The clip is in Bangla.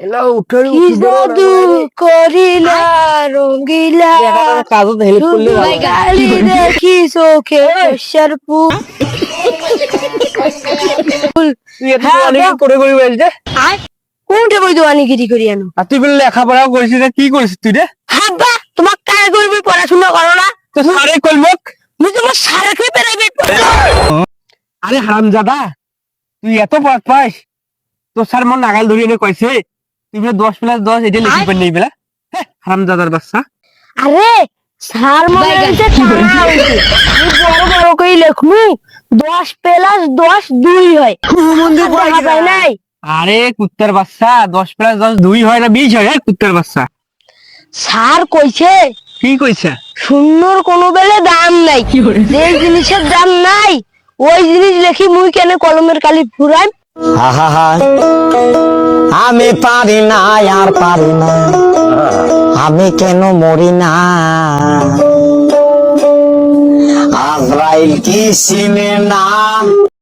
জাদু করিলা রঙ্গিলা। গালি দেখি চোখে পুল তুই এত হ্যাঁ, অনেক দাও। করে করে বলছে কোনটা বই দোয়ানি গিরি করি আনো? আর তুই বলে লেখাপড়াও করেছিস রে, কি করেছিস তুই রে? হাব্বা তোমার কাজ করবে পড়াশোনা করো না। তো সারে কলমক? তুমি তোমার সারাকে প্রাইভেট আরে হারামজাদা তুই এত পথ পাস তোর স্যার মন নাগাল ধরে এনে কইছে বলে দশ প্লাস দশ এটা লিখি পার নেই বেলা। হ্যাঁ, হারামজাদার বাচ্চা। আরে মনে হচ্ছে বড় বড় কই লেখমু। দশ প্লাস দশ দুই হয়। নাই। আরে কুত্তার বাচ্চা দশ প্লাস দশ দুই হয় না বিশ হয়। হ্যাঁ কুত্তার বাচ্চা। স্যার কইছে কি কইছে? শূন্যর কোনো বেলে দাম নাই। যে জিনিসের দাম নাই ওই জিনিস লেখি মুই কেন কলমের কালি ফুরাই আহা আমি পারি না আর পারি না। আমি কেন মরি না? আজরাইল কি সিনে না?